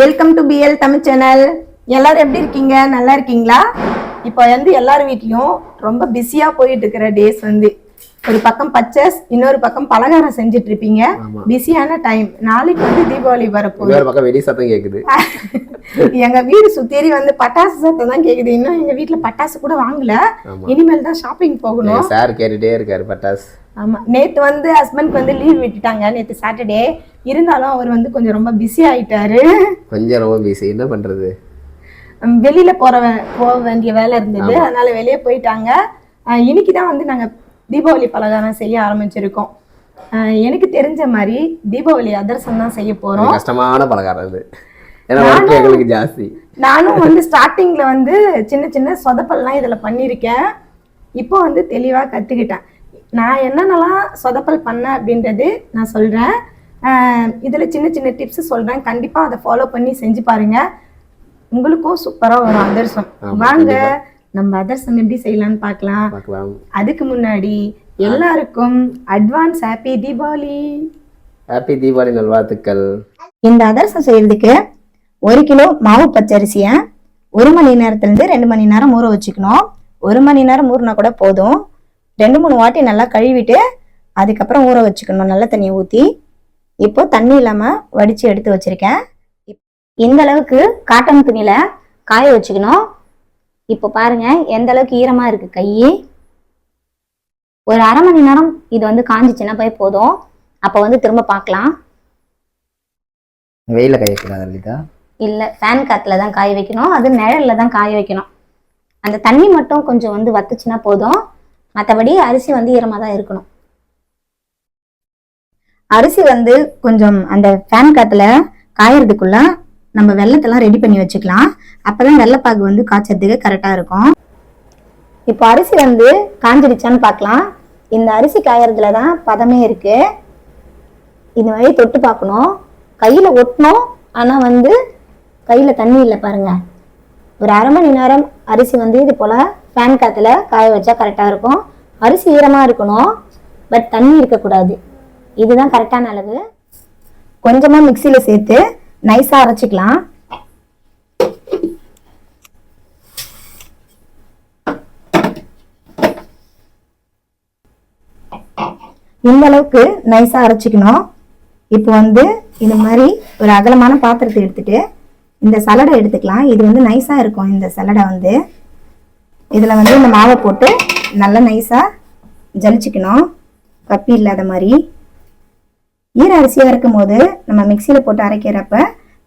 Welcome to BL Tamil channel எல்லாரும் எப்படி இருக்கீங்க? நல்லா இருக்கீங்களா? இப்போ வந்து எல்லார் வீட்லயும் ரொம்ப பிஸியா போயிட்டு இருக்கிற டேஸ் வந்து ஒரு பக்கம் பர்ச்சேஸ் இன்னொரு பக்கம் பலகாரம் செஞ்சுட்டு இருப்பீங்க. பிஸியான டைம் நாளைக்கு வந்து தீபாவளி வரப்போகுது. பக்கம் வெடி சத்தம் கேக்குது. எங்க வீடு சுத்தேரி வந்து பட்டாசு சத்தம் தான் கேக்குது. இன்னும் எங்க வீட்ல பட்டாசு கூட வாங்கல. இனிமேல் தான் ஷாப்பிங் போகணும். சார் கேட்டுட்டே இருக்காரு பட்டாஸ் ஆமா. நேத்து வந்து ஹஸ்பண்ட்க்கு வந்து லீவ் விட்டுட்டாங்க. நேத்து சாட்டர்டே இருந்தாலும் அவர் வந்து கொஞ்சம் ரொம்ப பிஸி ஆயிட்டாரு. கொஞ்சம் ரொம்ப பிஸி என்ன பண்றது? வெளியில போற போக வேண்டிய வேலை இருந்தது. அதனால வெளியே போயிட்டாங்க. இன்னைக்கு தான் வந்து நாங்க தீபாவளி பலகாரம் செய்ய ஆரம்பிச்சிருக்கோம். எனக்கு தெரிஞ்ச மாதிரி தீபாவளி அதிரசம் தான் செய்ய போறோம். கஷ்டமான பலகாரம் ஒர்க் எங்களுக்கு ஜாஸ்தி. நானும் வந்து ஸ்டார்டிங்ல வந்து சின்ன சின்ன சொதப்பல்லாம் இதுல பண்ணியிருக்கேன். இப்போ வந்து தெளிவா கத்துக்கிட்டேன். நான் என்னென்னலாம் சொதப்பல் பண்ணேன் அப்படின்றது நான் சொல்றேன். இதுல சின்ன சின்ன டிப்ஸ் சொல்றேன். கண்டிப்பா அதை ஃபாலோ பண்ணி செஞ்சு பாருங்க. உங்களுக்கும் சூப்பரா வரும் அதிரசம். ஆமா, வாங்க. நம்ம அதிரசம் எப்படி செய்யலாம்னு பார்க்கலாம். அதுக்கு முன்னாடி எல்லாருக்கும் advance happy Deepavali. Happy Deepavali நல்வாழ்த்துக்கள். இந்த அதிரசம் செய்யறதுக்கு ஒரு கிலோ மாவு பச்சரிசியை ஒரு மணி நேரத்துலேருந்து ரெண்டு மணி நேரம் ஊற வச்சுக்கணும். ஒரு மணி நேரம் ஊறினா கூட போதும். ரெண்டு மூணு வாட்டி நல்லா கழுவிட்டு அதுக்கப்புறம் ஊற வச்சுக்கணும் நல்ல தண்ணியை ஊற்றி இப்போ தண்ணி இல்லாமல் வடித்து எடுத்து வச்சிருக்கேன். இந்த அளவுக்கு காட்டன் துணியில் காய வச்சுக்கணும். இப்போ பாருங்க எந்த அளவுக்கு ஈரமாக இருக்கு கை ஒரு அரை மணி நேரம் இது வந்து காஞ்சிச்சுன்னா போய் போதும். அப்போ வந்து திரும்ப பார்க்கலாம். வெயில கையக்கூடாது லலிதா? இல்லை ஃபேன் காத்துல தான் காய வைக்கணும். அது நிழல்ல தான் காய வைக்கணும். அந்த தண்ணி மட்டும் கொஞ்சம் வந்து வத்துச்சுன்னா போதும். மற்றபடி அரிசி வந்து ஈரமாக தான் இருக்கணும். அரிசி வந்து கொஞ்சம் அந்த ஃபேன் காத்துல காயறதுக்குள்ள நம்ம வெள்ளத்தெல்லாம் ரெடி பண்ணி வச்சுக்கலாம். அப்பதான் வெள்ளப்பாகு வந்து காய்ச்சறதுக்கு கரெக்டாக இருக்கும். இப்போ அரிசி வந்து காஞ்சிடுச்சான்னு பார்க்கலாம். இந்த அரிசி காயறதுல தான் பதமே இருக்கு. இந்த மாதிரி தொட்டு பார்க்கணும். கையில் ஒட்டணும். ஆனால் வந்து கையில் தண்ணி இல்லை பாருங்க. ஒரு அரை மணி நேரம் அரிசி வந்து இது போல் ஃபேன் காற்றுல காய வச்சா கரெக்டாக இருக்கும். அரிசி ஈரமாக இருக்கணும். பட் தண்ணி இருக்கக்கூடாது. இதுதான் கரெக்டான அளவு. கொஞ்சமாக மிக்சியில் சேர்த்து நைஸாக அரைச்சிக்கலாம். இந்த அளவுக்கு நைஸாக அரைச்சிக்கணும். இப்போ வந்து இந்த மாதிரி ஒரு அகலமான பாத்திரத்தை எடுத்துட்டு இந்த சலடை எடுத்துக்கலாம். இது வந்து நைஸாக இருக்கும் இந்த சலடை வந்து. இதில் வந்து இந்த மாவை போட்டு நல்லா நைஸாக ஜலிச்சிக்கணும். கப்பி இல்லாத மாதிரி. ஈர அரிசியாக இருக்கும் போது நம்ம மிக்சியில் போட்டு அரைக்கிறப்ப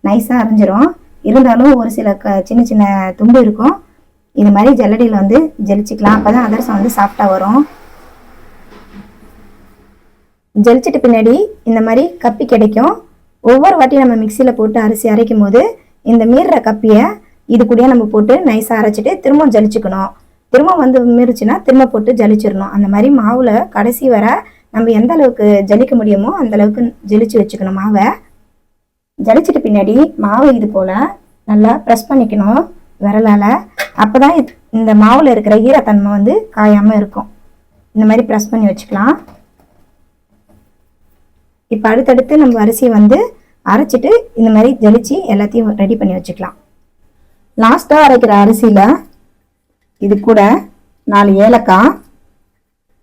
நைஸாக அரைஞ்சிரும். இருந்தாலும் ஒரு சில க சின்ன சின்ன துண்டு இருக்கும். இது மாதிரி ஜல்லடியில் வந்து ஜெலிச்சிக்கலாம். அப்போ தான் அதிரசம் வந்து சாஃப்டாக வரும். ஜலிச்சிட்டு பின்னாடி இந்த மாதிரி கப்பி கிடைக்கும். ஒவ்வொரு வாட்டி நம்ம மிக்சியில் போட்டு அரிசி அரைக்கும் போது இந்த மீறுற கப்பியை இது கூடயே நம்ம போட்டு நைஸாக அரைச்சிட்டு திரும்ப ஜலிச்சுக்கணும். திரும்ப வந்து மீறுச்சுன்னா திரும்ப போட்டு ஜலிச்சிடணும். அந்த மாதிரி மாவில் கடைசி வர நம்ம எந்த அளவுக்கு ஜலிக்க முடியுமோ அந்த அளவுக்கு ஜலிச்சு வச்சுக்கணும். மாவை ஜலிச்சிட்டு பின்னாடி மாவு இது போல் நல்லா ப்ரெஸ் பண்ணிக்கணும் விரலால். அப்போ தான் இந்த மாவில் இருக்கிற ஈரத்தன்மை வந்து காயாமல் இருக்கும். இந்த மாதிரி ப்ரெஸ் பண்ணி வச்சுக்கலாம். இப்போ அடுத்தடுத்து நம்ம அரிசியை வந்து அரைச்சிட்டு இந்த மாதிரி ஜலிச்சு எல்லாத்தையும் ரெடி பண்ணி வச்சுக்கலாம். லாஸ்ட்டாக அரைக்கிற அரிசியில் இது கூட நாலு ஏலக்காய்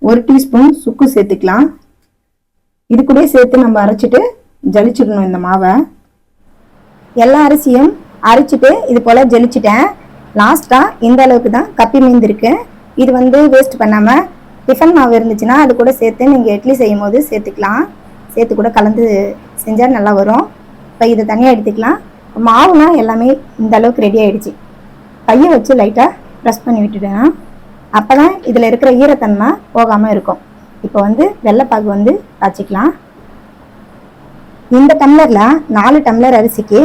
ஒரு டீஸ்பூன் சுக்கு சேர்த்துக்கலாம். இது கூட சேர்த்து நம்ம அரைச்சிட்டு ஜலிச்சிடணும் இந்த மாவை. எல்லா அரிசியும் அரைச்சிட்டு இது போல் ஜலிச்சிட்டேன். லாஸ்ட்டாக இந்த அளவுக்கு தான் கப்பி மீந்திருக்கு இது வந்து வேஸ்ட் பண்ணாமல் டிஃபன் மாவு இருந்துச்சுன்னா அது கூட சேர்த்து நீங்கள் இட்லி செய்யும் போது சேர்த்துக்கலாம். சேர்த்து கூட கலந்து செஞ்சால் நல்லா வரும். இப்போ இதை தனியாக எடுத்துக்கலாம். மாவுனா எல்லாமே இந்த அளவுக்கு ரெடி ஆகிடுச்சு கையை வச்சு லைட்டாக ப்ரெஸ் பண்ணி விட்டுடுங்க அப்போ தான் இதில் இருக்கிற ஈரத்தன்மை போகாமல் இருக்கும். இப்போ வந்து வெள்ளைப்பாகு வந்து காய்ச்சிக்கலாம். இந்த டம்ளரில் நாலு டம்ளர் அரிசிக்கு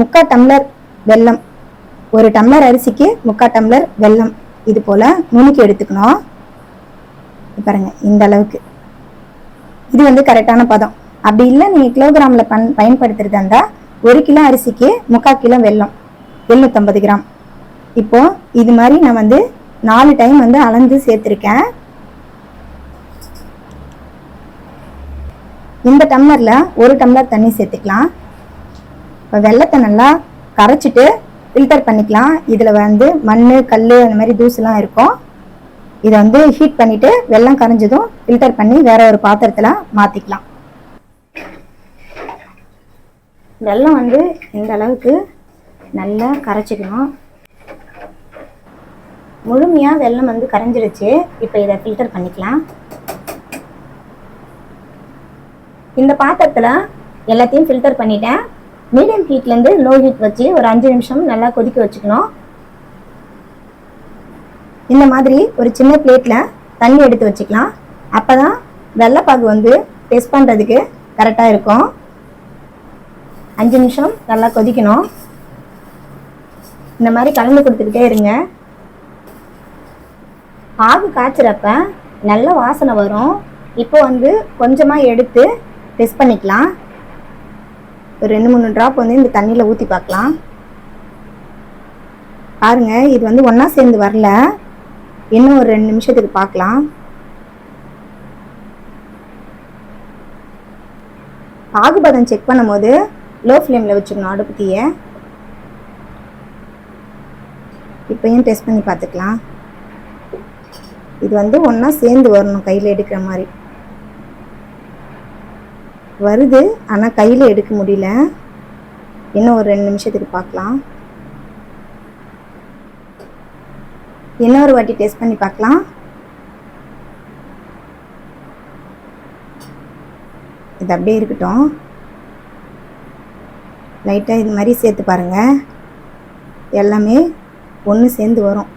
முக்கால் டம்ளர் வெல்லம் ஒரு டம்ளர் அரிசிக்கு முக்கால் டம்ளர் வெல்லம் இது போல் நுணுக்கி எடுத்துக்கணும். பாருங்க இந்த அளவுக்கு. இது வந்து கரெக்டான பதம். அப்படி இல்லை நீங்கள் கிலோகிராமில் பன் பயன்படுத்துறதா இருந்தால் ஒரு கிலோ அரிசிக்கு முக்கால் கிலோ வெல்லம் எழுநூற்றம்பது கிராம். இப்போ இது மாதிரி நான் வந்து நாலு டைம் வந்து அளந்து சேர்த்துருக்கேன். இந்த டம்ளரில் ஒரு டம்ளர் தண்ணி சேர்த்துக்கலாம். இப்போ வெள்ளத்தை நல்லா கரைச்சிட்டு ஃபில்டர் பண்ணிக்கலாம். இதில் வந்து மண் கல் அந்த மாதிரி தூசுலாம் இருக்கும். இதை வந்து ஹீட் பண்ணிட்டு வெள்ளம் கரைஞ்சதும் ஃபில்டர் பண்ணி வேற ஒரு பாத்திரத்தில் மாற்றிக்கலாம் வெள்ளம் வந்து இந்த அளவுக்கு நல்லா கரைச்சிக்கணும். முழுமையாக வெள்ளம் வந்து கரைஞ்சிருச்சு. இப்போ இதை ஃபில்டர் பண்ணிக்கலாம். இந்த பாத்திரத்தில் எல்லாத்தையும் ஃபில்டர் பண்ணிட்டேன். மீடியம் ஹீட்லேருந்து லோ ஹீட் வச்சு ஒரு அஞ்சு நிமிஷம் நல்லா கொதிக்க வச்சுக்கணும். இந்த மாதிரி ஒரு சின்ன பிளேட்டில் தண்ணி எடுத்து வச்சுக்கலாம். அப்போ தான் வெள்ளைப்பாகு வந்து டெஸ்ட் பண்ணுறதுக்கு கரெக்டாக இருக்கும். அஞ்சு நிமிஷம் நல்லா கொதிக்கணும். இந்த மாதிரி கலந்து கொடுத்துக்கிட்டே இருங்க. ஆகு காய்ச்சிறப்ப நல்ல வாசனை வரும். இப்போ வந்து கொஞ்சமாக எடுத்து டெஸ்ட் பண்ணிக்கலாம். ஒரு ரெண்டு மூணு ட்ராப் வந்து இந்த தண்ணியில் ஊற்றி பார்க்கலாம். பாருங்க இது வந்து ஒன்றா சேர்ந்து வரல. இன்னும் ஒரு ரெண்டு நிமிஷத்துக்கு பார்க்கலாம். பாகுபதம் செக் பண்ணும்போது லோ ஃப்ளேமில் வச்சுக்கணும் அடுப்பு தீயை. டெஸ்ட் பண்ணி பார்த்துக்கலாம். இது வந்து ஒன்றா சேர்ந்து வரணும் கையில் எடுக்கிற மாதிரி. வருது ஆனால் கையில் எடுக்க முடியல. இன்னும் ஒரு ரெண்டு நிமிஷத்துக்கு பார்க்கலாம். இன்னொரு வாட்டி டெஸ்ட் பண்ணி பார்க்கலாம். இது அப்படியே இருக்கட்டும். லைட்டாக இது மாதிரி சேர்த்து பாருங்கள் எல்லாமே ஒன்று சேர்ந்து வரும்.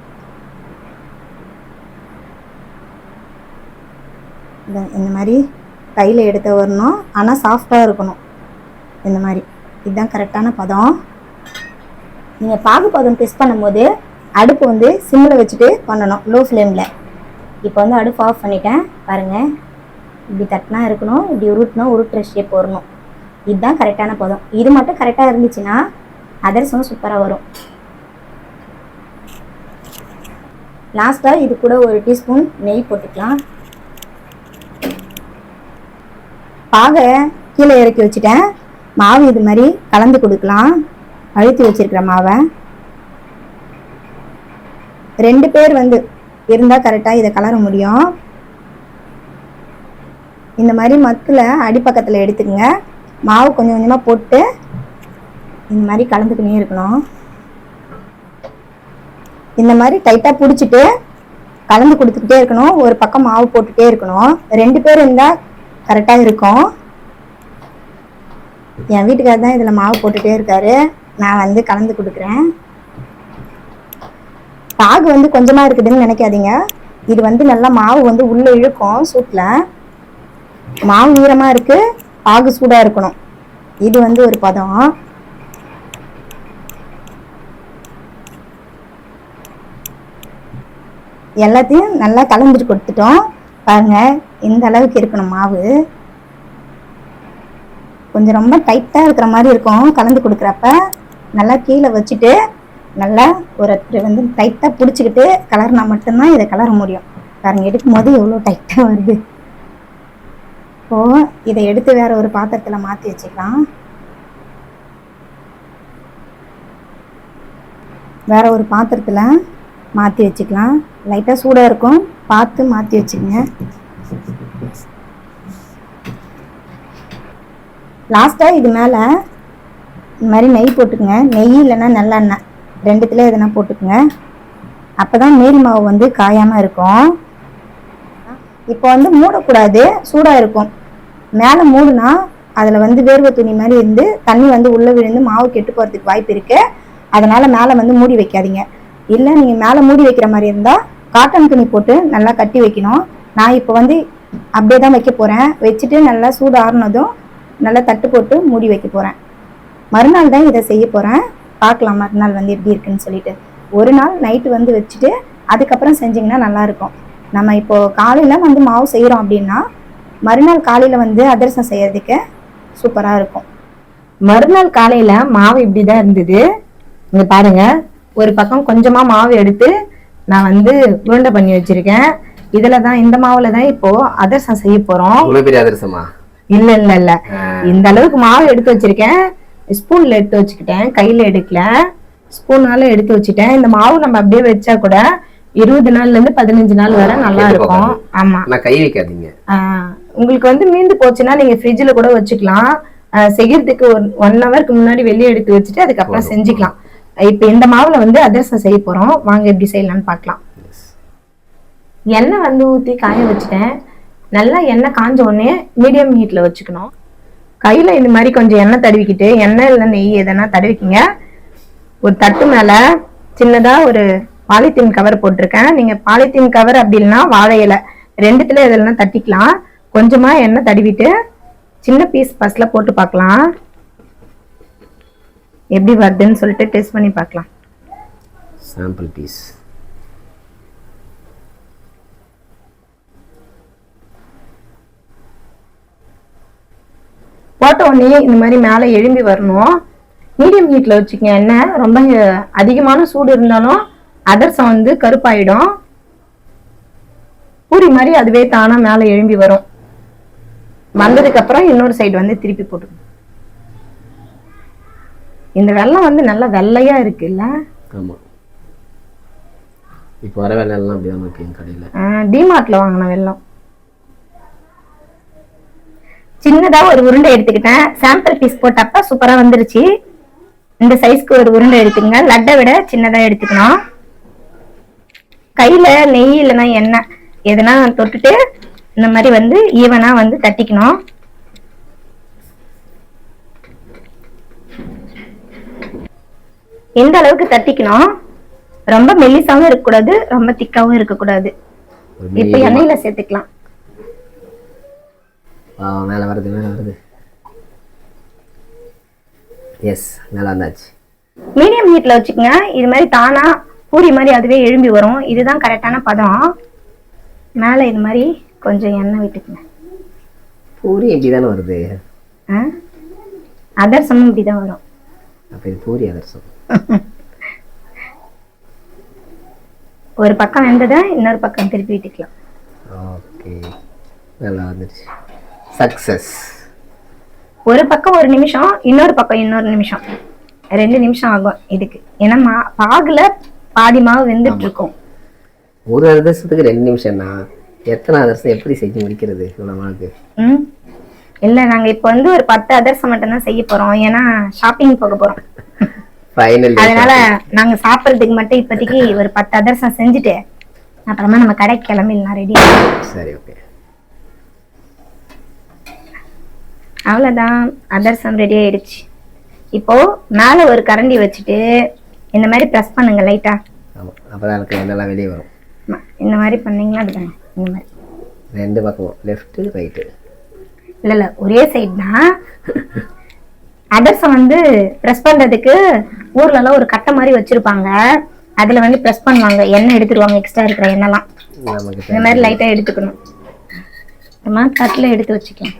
இந்த இந்த மாதிரி கையில் எடுத்து வரணும். ஆனால் சாஃப்டாக இருக்கணும். இந்த மாதிரி. இதுதான் கரெக்டான பதம். நீங்கள் பாகு பதம் டெஸ்ட் பண்ணும்போது அடுப்பு வந்து சிம்மில் வச்சுட்டு பண்ணணும். லோ. ஃப்ளேமில் இப்போ வந்து அடுப்பு ஆஃப் பண்ணிட்டேன். பாருங்கள் இப்படி தட்டினா இருக்கணும். இப்படி உருட்டணும் உருட்டுற ஷேப் வரணும். இதுதான் கரெக்டான பதம். இது மட்டும் கரெக்டாக இருந்துச்சுன்னா அதர்சம் சூப்பராக வரும். லாஸ்ட்டாக இது கூட ஒரு டீஸ்பூன் நெய் போட்டுக்கலாம். பாகை கீழே இறக்கி வச்சுட்டேன். மாவு இது மாதிரி கலந்து கொடுக்கலாம். அழுத்தி வச்சிருக்கிற மாவை. ரெண்டு பேர் வந்து இருந்தால் கரெக்டாக இதை கலர முடியும். இந்த மாதிரி மத்தில் அடிப்பக்கத்தில் எடுத்துக்கங்க. மாவு கொஞ்சம் கொஞ்சமாக போட்டு இந்த மாதிரி கலந்துக்கினே இருக்கணும். இந்த மாதிரி டைட்டாக பிடிச்சிட்டு கலந்து கொடுத்துக்கிட்டே இருக்கணும். ஒரு பக்கம் மாவு போட்டுகிட்டே இருக்கணும். ரெண்டு பேர் இருந்தால் கரெக்டாக இருக்கும். என் வீட்டுக்காரர் தான் இதில் மாவு போட்டுகிட்டே இருக்காரு. நான் வந்து கலந்து கொடுக்குறேன். பாகு வந்து கொஞ்சமாக இருக்குதுன்னு நினைக்காதீங்க. இது வந்து நல்லா மாவு வந்து உள்ளே இழுக்கும் சூட்டில் மாவு ஈரமாக இருக்குது பாகு சூடாக இருக்கணும். இது வந்து ஒரு பதம். எல்லாத்தையும் நல்லா கலந்துட்டு கொடுத்துட்டோம். பாருங்க இந்த அளவுக்கு இருக்கணும் மாவு. கொஞ்சம் ரொம்ப டைட்டாக இருக்கிற மாதிரி இருக்கும் கலந்து கொடுக்குறப்ப. நல்லா கீழே வச்சுட்டு நல்லா ஒரு வந்து டைட்டாக பிடிச்சிக்கிட்டு கலர்னா மட்டும்தான் இதை கலர முடியும். பாருங்க எடுக்கும் போது எவ்வளோ டைட்டாக வருது. இப்போ இதை எடுத்து வேற ஒரு பாத்திரத்தில் மாற்றி வச்சுக்கலாம். வேற ஒரு பாத்திரத்தில் மாற்றி வச்சுக்கலாம். லைட்டாக சூடாக இருக்கும். பார்த்து மாற்றி வச்சுக்கோங்க. லாஸ்ட்டாக இது மேலே இந்த மாதிரி நெய் போட்டுக்குங்க. நெய் இல்லைன்னா நல்லெண்ணெய். ரெண்டுத்துல எதுனா போட்டுக்குங்க. அப்போ தான் மேல் மாவு வந்து காயாமல் இருக்கும். இப்போ வந்து மூடக்கூடாது. சூடாக இருக்கும். மேலே மூடுனா அதில் வந்து வேர்வை துணி மாதிரி இருந்து தண்ணி வந்து உள்ளே விழுந்து மாவு கெட்டு போகிறதுக்கு வாய்ப்பு இருக்குது அதனால் மேலே வந்து மூடி வைக்காதீங்க. இல்லை நீங்கள் மேலே மூடி வைக்கிற மாதிரி இருந்தால் காட்டன் துணி போட்டு நல்லா கட்டி வைக்கணும். நான் இப்போ வந்து அப்படியே தான் வைக்க போகிறேன் வச்சுட்டு நல்லா சூடு ஆறுனதும் நல்லா தட்டு போட்டு மூடி வைக்க போகிறேன் மறுநாள் தான் இதை செய்ய போகிறேன் பார்க்கலாம் மறுநாள் வந்து எப்படி இருக்குன்னு சொல்லிட்டு. ஒரு நாள் நைட்டு வந்து வச்சுட்டு அதுக்கப்புறம் செஞ்சிங்கன்னா நல்லாயிருக்கும் நம்ம இப்போ காலையில் வந்து மாவு செய்கிறோம் அப்படின்னா மறுநாள் காலையில் வந்து அதிரசம் செய்யறதுக்கு சூப்பராக இருக்கும். மறுநாள் காலையில் மாவு இப்படி தான் இருந்தது. இங்கே பாருங்க. ஒரு பக்கம் கொஞ்சமா மாவு எடுத்து நான் வந்து உருண்டை பண்ணி வச்சிருக்கேன். இதுல தான் இந்த மாவுல தான் இப்போ அதிரசம் செய்ய போறோம். இவ்வளவு பெரிய அதிரசமா இல்ல இல்ல இல்ல. இந்த அளவுக்கு மாவு எடுத்து வச்சிருக்கேன். ஸ்பூன்ல எடுத்து வச்சுக்கிட்டேன். கையில எடுக்கல. ஸ்பூனால எடுத்து வச்சுட்டேன். இந்த மாவு நம்ம அப்படியே வச்சா கூட இருபது நாள்ல இருந்து பதினஞ்சு நாள் வரை நல்லா இருக்கும். ஆமா. கை வைக்காதீங்க. உங்களுக்கு வந்து மீந்து போச்சுன்னா நீங்க ஃப்ரிட்ஜ்ல கூட வச்சுக்கலாம். செய்யறதுக்கு ஒரு ஒன் ஹவருக்கு முன்னாடி வெளியே எடுத்து வச்சுட்டு அதுக்கப்புறம். செஞ்சுக்கலாம். இப்ப இந்த மாவுல வந்து அதிரசம் செய்ய போறோம். வாங்க எப்படி செய்யலாம்னு பார்க்கலாம். எண்ணெய் வந்து ஊத்தி காய வச்சுட்டேன். நல்லா எண்ணெய் காஞ்ச உடனே மீடியம் ஹீட்ல வச்சுக்கணும். கையில இந்த மாதிரி கொஞ்சம் எண்ணெய் தடவிக்கிட்டு எண்ணெய் இல்லை நெய் எதனா தடவிக்கிங்க. ஒரு தட்டு மேல சின்னதா ஒரு பாலித்தீன் கவர் போட்டிருக்கேன். நீங்க பாலித்தீன் கவர் அப்படி இல்லைன்னா வாழை இலை ரெண்டுத்துல இதெல்லாம் தட்டிக்கலாம். கொஞ்சமா எண்ணெய் தடவிட்டு சின்ன பீஸ் பஸ்ல போட்டு பார்க்கலாம். எப்படி வருதுன்னு சொல்லிட்டு டெஸ்ட் பண்ணி பார்க்கலாம். சாம்பிள் பீஸ் போட்ட உடனே இந்த மாதிரி மேலே எழும்பி வரணும். மீடியம் ஹீட்ல வச்சுக்கங்க எண்ணெய் ரொம்ப அதிகமான சூடு இருந்தாலும் அதர்சம் வந்து கருப்பாயிடும். பூரி மாதிரி அதுவே தானா மேலே எழும்பி வரும். வந்ததுக்கு அப்புறம் இன்னொரு சைடு வந்து திருப்பி போட்டு இந்த வெள்ளம் வந்து நல்லா வெள்ளையா இருக்குல்ல? ஆமா. இப்போ வர வேலை எல்லாம் அப்படிதான் இருக்கு என் கடையில. டிமார்ட்ல வாங்கின வெள்ளம். சின்னதா ஒரு உருண்டை எடுத்துக்கிட்டேன். சாம்பிள் பீஸ் போட்டப்ப சூப்பரா வந்துருச்சு. இந்த சைஸ்க்கு ஒரு உருண்டை எடுத்துக்கங்க. லட்டை விட சின்னதா எடுத்துக்கணும். கையில நெய் இல்லைன்னா எண்ணெய். எதுனா தொட்டுட்டு இந்த மாதிரி வந்து ஈவனா வந்து தட்டிக்கணும். எந்த அளவுக்கு தட்டிக்கணும்? ரொம்ப மெல்லிசாவும் இருக்கக்கூடாது ரொம்ப திக்காவும் இருக்கக்கூடாது. இப்ப. எண்ணெயில சேர்த்துக்கலாம். மேலே வருது மேலே வருது. எஸ் மேலே வந்தாச்சு. மீடியம் ஹீட்ல வச்சுக்கோங்க. இது மாதிரி தானா பூரி மாதிரி அதுவே எழும்பி வரும். இதுதான் கரெக்டான பதம். மேல இது மாதிரி கொஞ்சம் எண்ணெய் விட்டுக்குங்க. பூரி இப்படி தானே வருது? அதர்சமும் இப்படிதான் வரும். அப்போ இது பூரி அதிரசம் ஒரு பக்கம் வெந்ததை இன்னொரு பக்கம் திருப்பி விட்டுக்கலாம். ஓகே. நல்லா வந்துடுச்சு சக்ஸஸ் ஒரு பக்கம் ஒரு நிமிஷம் இன்னொரு பக்கம் இன்னொரு நிமிஷம். ரெண்டு நிமிஷம் ஆகும் இதுக்கு. ஏன்னா மா பாகுல பாதி மாவு வெந்துட்டு இருக்கும் ஒரு அதிரசத்துக்கு ரெண்டு நிமிஷம்னா எத்தனை அதிரசம் எப்படி செஞ்சு முடிக்கிறது ம்? இல்ல நாங்க இப்போ வந்து ஒரு பத்து அதர்சம் மட்டும் தான் செய்ய போறோம். ஏன்னா ஷாப்பிங் போக போறோம். அதனால நாங்க சாப்பிடுறதுக்கு மட்டும் இப்போதைக்கு ஒரு பத்து அதர்சம் செஞ்சுட்டு அப்புறமா நம்ம கடைக்கு கிளம்பிடலாம் ரெடி சரி ஓகே அவ்வளவுதான். அதர்சம் ரெடி ஆயிடுச்சு. இப்போ மேல ஒரு கரண்டி வச்சுட்டு இந்த மாதிரி ப்ரெஸ் பண்ணுங்க லைட்டா ஆமாம் அப்போ தான் எனக்கு எண்ணெல்லாம் வெளியே வரும். இந்த மாதிரி பண்ணீங்கன்னா அப்படிதாங்க இந்த மாதிரி. ரெண்டு பக்கமும் லெஃப்ட்டு ரைட்டு இல்ல இல்ல ஒரே சைடு தான். அதர்சம் வந்து ப்ரெஸ் பண்றதுக்கு ஊர்ல எல்லாம் ஒரு கட்டை மாதிரி வச்சிருப்பாங்க. அதுல வந்து ப்ரெஸ் பண்ணுவாங்க. எண்ணெய் எடுத்துருவாங்க எக்ஸ்ட்ரா இருக்கிற எண்ணெய்லாம். இந்த மாதிரி லைட்டா எடுத்துக்கணும். மாதிரி தட்டுல எடுத்து வச்சுக்கலாம்.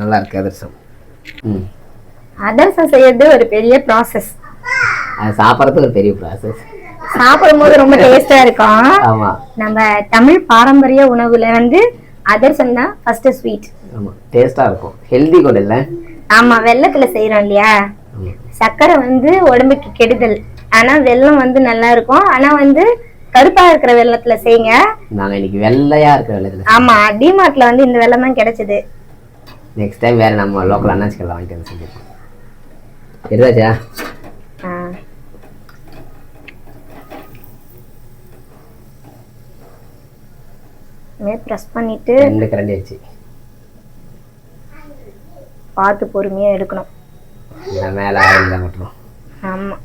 நல்லா இருக்கு அதிரசம் அதர்சம் செய்யறது ஒரு பெரிய ப்ராசஸ் அது சாப்பிட்றது ஒரு பெரிய ப்ராசஸ் சாப்பிடும்போது ரொம்ப டேஸ்டா இருக்கும். நம்ம தமிழ் பாரம்பரிய உணவுல வந்து அதர்சம் தான் ஃபர்ஸ்ட் ஸ்வீட் ஆமாம் டேஸ்ட்டாக இருக்கும். ஹெல்தி கூட இல்லை. ஆமா வெள்ளத்துல செய்யறோம் இல்லையா? ஆமாம் சர்க்கரை வந்து உடம்புக்கு கெடுதல். ஆனா வெல்லம் வந்து நல்லா இருக்கும். ஆனா வந்து கருப்பா இருக்கிற வெள்ளத்துல செய்யுங்க. நாங்கள் இன்னைக்கு வெள்ளையாக இருக்கிற வெள்ளத்தில் ஆமா டிமார்ட்ல வந்து இந்த வெள்ளம் தான் கிடைச்சது. நெக்ஸ்ட் டைம் வேறு நம்ம லோக்கல் அண்ணாச்சிக்கெல்லாம் வாங்கிட்டு வந்து செஞ்சுருக்கோம் எடுத்தாச்சா ப்ரெஸ் பண்ணிட்டு ரெண்டு கரண்டி ஆச்சு. பார்த்து பொறுமையா எடுக்கணும். மேலே ஆயில் மட்டும். ஆமா.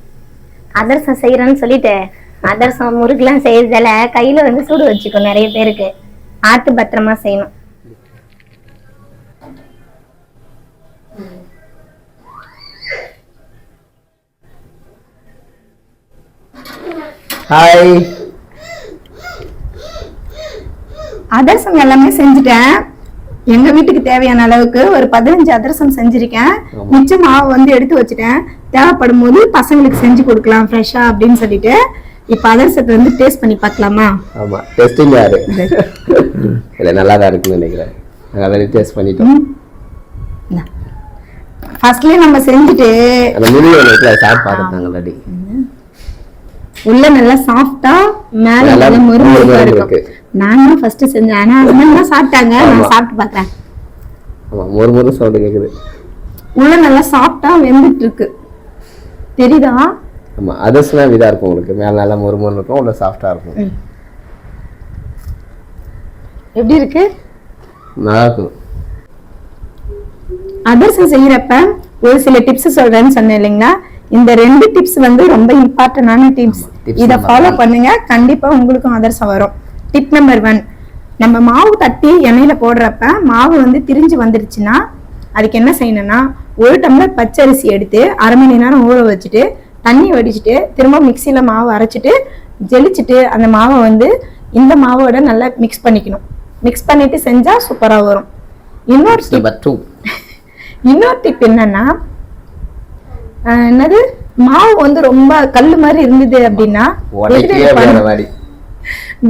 அதர்சம் செய்யறேன்னு சொல்லிட்டு அதர்சம் முறுக்குலாம் செய்யறதால கையில வந்து சூடு வச்சுக்கும் நிறைய பேருக்கு. ஆத்து பத்திரமா செய்யணும். ஹாய் அதிரசம் எல்லாமே செஞ்சுட்டேன். எங்க வீட்டுக்கு தேவையான அளவுக்கு ஒரு பதினஞ்சு அதிரசம் செஞ்சிருக்கேன். மிச்ச மாவு வந்து எடுத்து வச்சுட்டேன். தேவைப்படும் போது பசங்களுக்கு செஞ்சு கொடுக்கலாம் ஃப்ரெஷ்ஷா அப்படின்னு சொல்லிட்டு. இப்ப அதிரசத்தை வந்து டேஸ்ட் பண்ணி பார்க்கலாமா? ஆமாம் டெஸ்டிங் யாரு? இல்லை நல்லா தான் இருக்குன்னு நினைக்கிறேன். ஆல்ரெடி டேஸ்ட் பண்ணிட்டோம். ஃபர்ஸ்ட்லயே நம்ம செஞ்சுட்டு. அந்த முடிவு ஆல்ரெடி உள்ள நல்லா சாஃப்டா மேல நல்லா முறுமுறுப்பா இருக்கும் இருக்கு. நான் தான் ஃபர்ஸ்ட் செஞ்சேன். ஆனா husband தான் சாப்பிட்டாங்க. நான் சாப்பிட்டு பார்த்தேன் ஆமா ஒரு முறை சவுண்டு கேக்குது. உள்ள நல்லா சாஃப்டா வெந்துட்டு இருக்கு தெரியுதா? ஆமா அதர்ஸ்னா இதா இருக்கும் உங்களுக்கு. மேல நல்லா முறுமுறு இருக்கும் உள்ள சாஃப்டா இருக்கும். எப்படி இருக்கு? நல்லா இருக்கும் அதிரசம் செய்யறப்ப ஒரு சில டிப்ஸ் சொல்றேன்னு சொன்னேன் இல்லைங்களா? இந்த ரெண்டு டிப்ஸ் வந்து ரொம்ப இம்பார்ட்டன்டான டிப்ஸ் இத ஃபாலோ. பண்ணுங்க. கண்டிப்பா உங்களுக்கும் அதிரசம் வரும். டிப் நம்பர் ஒன் நம்ம மாவு தட்டி எண்ணெயில போடுறப்ப மாவு வந்து திரிஞ்சு வந்துடுச்சுன்னா அதுக்கு என்ன செய்யணும்னா ஒரு டம்ளர் பச்சரிசி எடுத்து அரை மணி நேரம் ஊற வச்சுட்டு தண்ணி வடிச்சிட்டு திரும்ப மிக்சியில மாவு அரைச்சிட்டு ஜெலிச்சிட்டு அந்த மாவை வந்து இந்த மாவோட நல்லா மிக்ஸ் பண்ணிக்கணும். மிக்ஸ் பண்ணிட்டு செஞ்சா சூப்பரா வரும். இன்னொரு நம்பர் டூ இன்னொரு டிப் என்னன்னா என்னது? மாவு வந்து ரொம்ப கல்லு மாதிரி இருந்தது அப்படின்னா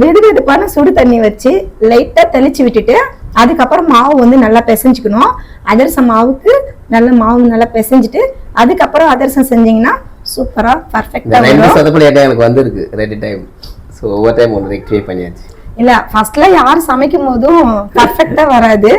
மாதிரி வெதுவெதுப்பான சுடு தண்ணி வச்சு லைட்டா தெளிச்சு விட்டுட்டு அதுக்கப்புறம் மாவு வந்து நல்லா பிசைஞ்சுக்கணும். அதிரசம் மாவுக்கு நல்ல மாவு நல்லா பிசைஞ்சிட்டு அதுக்கப்புறம் அதிரசம் செஞ்சீங்கன்னா சூப்பரா இந்த பர்ஃபெக்டா ரெண்டு வரும். சொதப்பல் ஏட்டா எனக்கு வந்திருக்கு ரெண்டு டைம் ஸோ ஒவ்வொரு டைம் ஒன்று ரெக்டிஃபை பண்ணியாச்சு. இல்ல ஃபர்ஸ்ட்ல யார் சமைக்கும் போதும் பர்ஃபெக்டா வராது.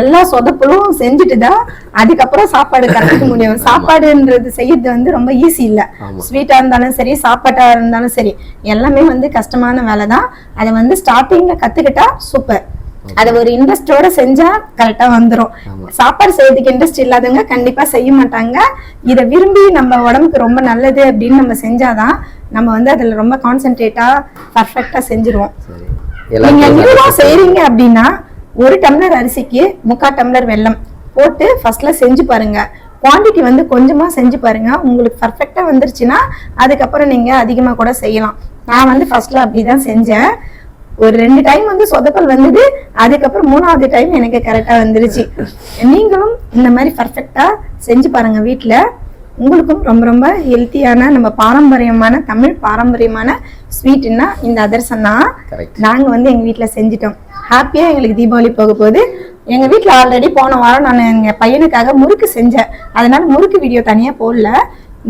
எல்லா சொதப்பலும் செஞ்சுட்டு தான் அதுக்கப்புறம் சாப்பாடு கத்துக்க முடியும். சாப்பாடுன்றது செய்யறது வந்து ரொம்ப ஈஸி இல்ல. ஸ்வீட்டா இருந்தாலும் சரி சாப்பாட்டா இருந்தாலும் சரி எல்லாமே வந்து கஷ்டமான வேலை தான். அதை வந்து ஸ்டார்டிங்ல கத்துக்கிட்டா சூப்பர் அதை ஒரு இன்ட்ரெஸ்டோட செஞ்சா கரெக்டா வந்துரும். சாப்பாடு செய்யறதுக்கு இன்ட்ரெஸ்ட் இல்லாதவங்க கண்டிப்பா செய்ய மாட்டாங்க. இதை விரும்பி நம்ம உடம்புக்கு ரொம்ப நல்லது அப்படின்னு நம்ம செஞ்சாதான் நம்ம வந்து அதுல ரொம்ப கான்சென்ட்ரேட்டா பர்ஃபெக்டா செஞ்சிருவோம். சரி. நீங்க எல்லாத்தையும் நியூவா சாப்பிட்டு செய்றீங்க அப்படின்னா ஒரு டம்ளர் அரிசிக்கு முக்கால் டம்ளர் வெல்லம் போட்டு ஃபர்ஸ்ட்ல செஞ்சு பாருங்க. குவாண்டிட்டி வந்து கொஞ்சமா செஞ்சு பாருங்க. உங்களுக்கு பர்ஃபெக்டா வந்துருச்சுன்னா அதுக்கப்புறம் நீங்க அதிகமா கூட செய்யலாம். நான் வந்து ஃபர்ஸ்ட்ல அப்படிதான் செஞ்சேன். ஒரு ரெண்டு டைம் வந்து சொதப்பல் வந்தது. அதுக்கப்புறம் மூணாவது டைம் எனக்கு கரெக்டா வந்துருச்சு. நீங்களும் இந்த மாதிரி பர்ஃபெக்டா செஞ்சு பாருங்க வீட்ல. உங்களுக்கும் ரொம்ப ரொம்ப ஹெல்த்தியான நம்ம பாரம்பரியமான தமிழ் பாரம்பரியமான ஸ்வீட்னா இந்த அதிரசம் தான். Correct. நாங்க வந்து எங்க வீட்ல செஞ்சிட்டோம். ஹாப்பியா எங்களுக்கு தீபாவளி போக போகுது. எங்க வீட்ல ஆல்ரெடி போன வாரம் நான் எங்க பையனுக்காக முறுக்கு செஞ்சேன். அதனால முறுக்கு வீடியோ தனியா போடல.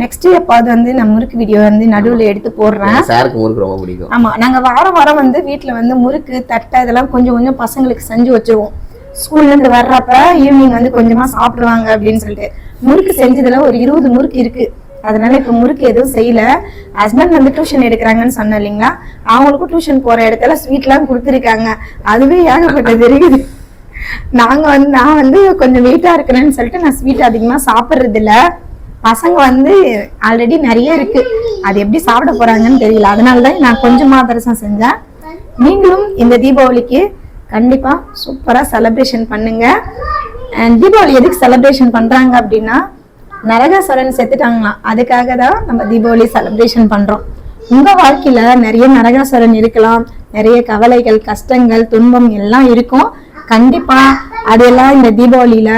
நெக்ஸ்ட் எப்பாவது வந்து நான் முறுக்கு வீடியோ வந்து நடுவுல எடுத்து போடுறேன். சாருக்கு முறுக்கு ரொம்ப பிடிக்கும். ஆமா நாங்க வாரம் வாரம் வந்து வீட்ல வந்து முறுக்கு தட்டை இதெல்லாம் கொஞ்சம் கொஞ்சம் பசங்களுக்கு செஞ்சு வச்சிருவோம். ஸ்கூல்ல இருந்து வர்றப்ப ஈவினிங் வந்து கொஞ்சமா சாப்பிடுவாங்க அப்படின்னு சொல்லிட்டு. முறுக்கு செஞ்சதுல ஒரு இருபது முறுக்கு இருக்கு. அதனால இப்ப முறுக்கு எதுவும் செய்யல. ஹஸ்பண்ட் வந்து டியூஷன் எடுக்கிறாங்கன்னு சொன்னேன் இல்லைங்களா? அவங்களுக்கும் டியூஷன் போற இடத்துல ஸ்வீட் எல்லாம் கொடுத்துருக்காங்க. அதுவே ஏகப்பட்டது இருக்குது நாங்க வந்து நான் வந்து கொஞ்சம் வெயிட்டா இருக்கிறேன்னு சொல்லிட்டு நான் ஸ்வீட் அதிகமா சாப்பிடுறது இல்ல பசங்க வந்து ஆல்ரெடி நிறைய இருக்கு. அது எப்படி சாப்பிட போறாங்கன்னு தெரியல. அதனால தான் நான் கொஞ்சமா அதிரசம் செஞ்சேன். நீங்களும் இந்த தீபாவளிக்கு கண்டிப்பா சூப்பரா செலிப்ரேஷன் பண்ணுங்க. அண்ட் தீபாவளி எதுக்கு செலிப்ரேஷன் பண்றாங்க அப்படின்னா நரகாசுரன் செத்துட்டாங்களாம். அதுக்காக தான் நம்ம தீபாவளி செலிப்ரேஷன் பண்றோம். உங்க வாழ்க்கையில நிறைய நரகாசுரன் இருக்கலாம். நிறைய கவலைகள் கஷ்டங்கள் துன்பம் எல்லாம் இருக்கும். கண்டிப்பா அதெல்லாம் இந்த தீபாவளியில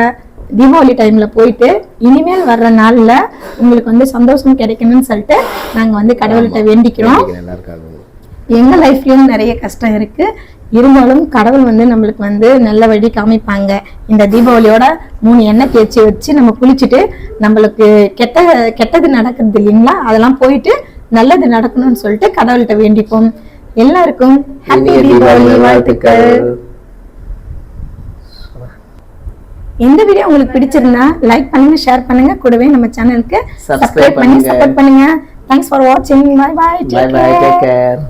தீபாவளி டைம்ல போயிட்டு இனிமேல் வர்ற நாள்ல உங்களுக்கு வந்து சந்தோஷம் கிடைக்கணும்னு சொல்லிட்டு நாங்க வந்து கடவுள்கிட்ட வேண்டிக்கிறோம். நல்லா இருக்காது எங்க லைஃப்லயும் நிறைய கஷ்டம் இருக்கு. இருந்தாலும் கடவுள் வந்து நம்மளுக்கு வந்து நல்ல வழி காமிப்பாங்க. இந்த தீபாவளியோட மூணு எண்ணெய் தேய்ச்சி வச்சு நம்ம குளிச்சுட்டு நம்மளுக்கு கெட்ட கெட்டது நடக்குது இல்லைங்களா? அதெல்லாம் போயிட்டு நல்லது நடக்கணும்னு சொல்லிட்டு கடவுள்கிட்ட வேண்டிப்போம். எல்லாருக்கும் ஹாப்பி தீபாவளி வாழ்த்துக்கள். இந்த வீடியோ உங்களுக்கு பிடிச்சிருந்தா லைக் பண்ணுங்க ஷேர் பண்ணுங்க. கூடவே நம்ம சேனலுக்கு சப்ஸ்கிரைப் பண்ணி. சப்போர்ட் பண்ணுங்க. தேங்க்ஸ் ஃபார் வாட்சிங் பை பை டேக் கேர்